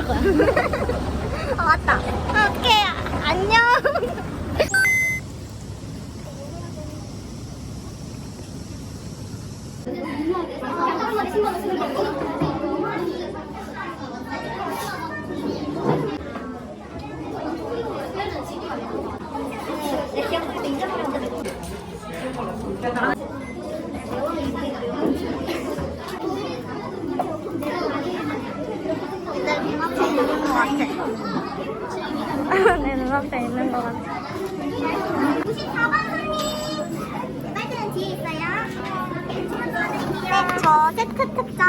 거야. 아 맞다. 아, 어떡해. 안녕. 내 눈앞에 있는 것 같아. 94번 손님! 빨대는 뒤에 있어요. 네, 저 세트 특전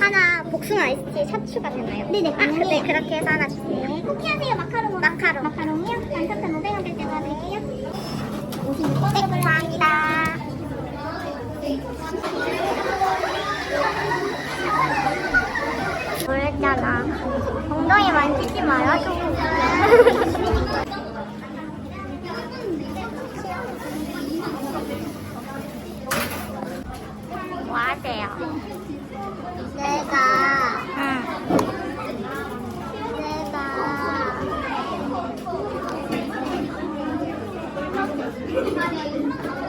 하나 복숭아 아이스티 샷 추가됐나요? 네네. 아, 네, 그렇게 해서 하나 주세요. 네, 쿠키 하세요. 마카롱. 마카롱. 마카롱이요? 단사탕 500원 될. 56번 네, 감사합니다. 그랬잖아. 엉덩이 만지지 좀. 뭐 하세요? 내가. 응. 내가.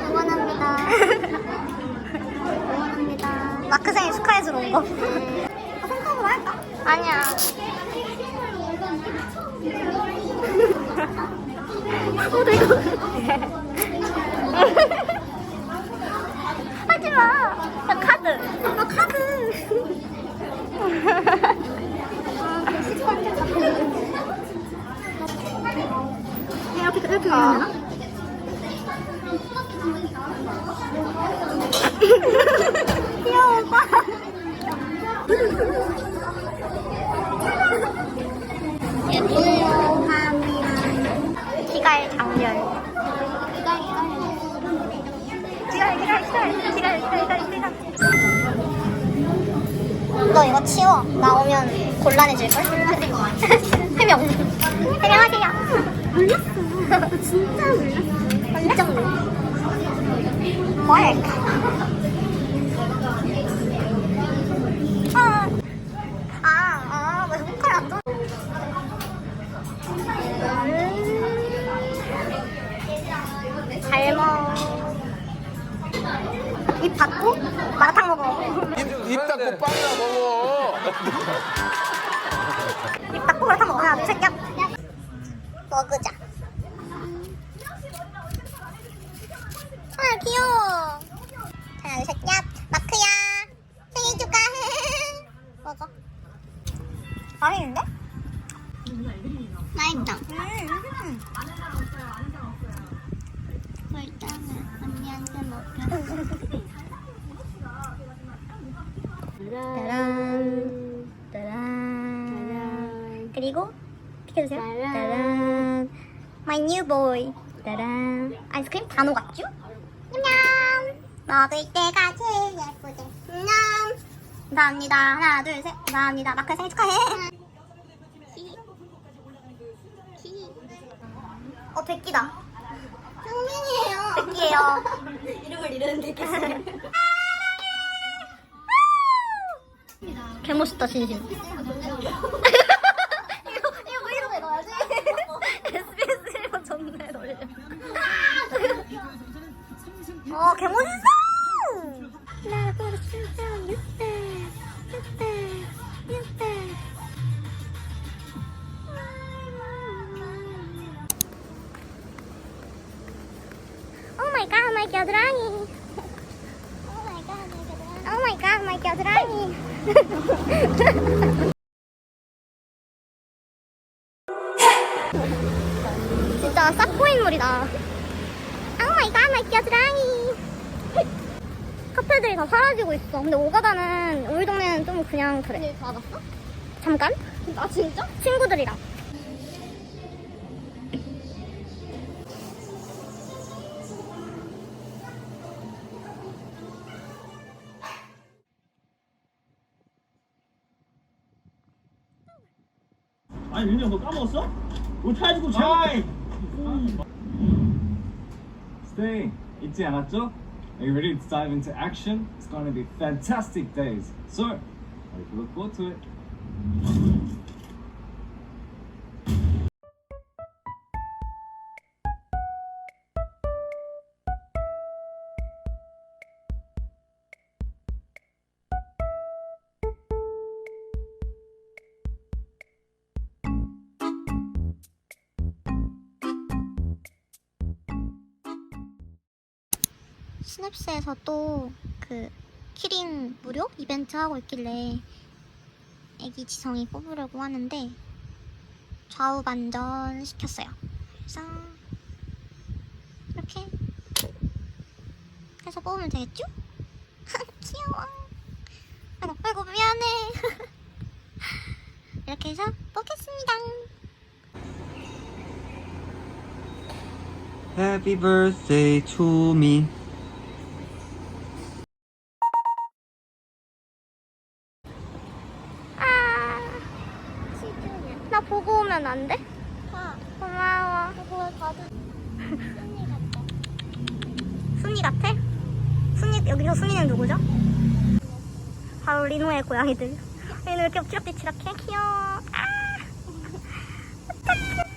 응원합니다. 응원합니다. 마크 생일 축하해주러 온 거. 아, 생각으로 할까? 아니야. 어, 내가. 하지 마. 나 카드. 나 카드. 이렇게 이렇게 가 치워. 나오면 곤란해질걸? 해명. 해명하세요. 몰랐어. 진짜 몰랐어. 진짜 몰랐어. 뭘? 마라탕 먹어. 입, 입 닫고 빵이나 먹어. 입 닫고 마라탕 먹어. 하나, 둘, 셋, 야. 먹으자. 아, 귀여워. 하나, 둘, 셋, 야. 마크야. 생일 축하해. 먹어. 맛있는데? 맛있다. 음. 일단은 언니한테 먹여. 따란, 따란. 그리고 비켜주세요. 따란. My new boy. 따란. 아이스크림 다 녹았죠? 냠냠. 먹을 때가 제일 예쁘대. 냠. 감사합니다. 하나, 둘, 셋. 감사합니다. 마크 생일 축하해. 어, 백기다. 성민이에요. 백기예요. 이름을 잃었는데 개 멋있다 진심. 어, 개 멋있어. 나 my 겨드랑이. Oh my god, my 겨드랑이. 진짜 싹 고인 물이다. Oh my god, my 겨드랑이. 카페들이 다 사라지고 있어. 근데 오가다는 우리 동네는 좀 그냥 그래. 다 갔어? 잠깐? 아 진짜? 친구들이랑. 아니 민정 너 까먹었어? 뭐 타야지 고 제발 Stay. 잊지 않았죠? Are you ready to dive into action? It's going to be fantastic days. So, I look forward to it. 스냅스에서 또 그 키링 무료 이벤트 하고 있길래 애기 지성이 뽑으려고 하는데 좌우 반전 시켰어요. 그래서 이렇게 해서 뽑으면 되겠죠? 귀여워. 아이고, 아이고 미안해. 이렇게 해서 뽑겠습니다. Happy birthday to me. 보고 오면 안 돼? 아, 고마워. 그거 가도 순이 같다. 순이 같아? 순이 여기서 순이는 누구죠? 바로 리노의 고양이들. 얘는 왜 이렇게 엎치락뒤치락해? 귀여워. 아! 어떡해.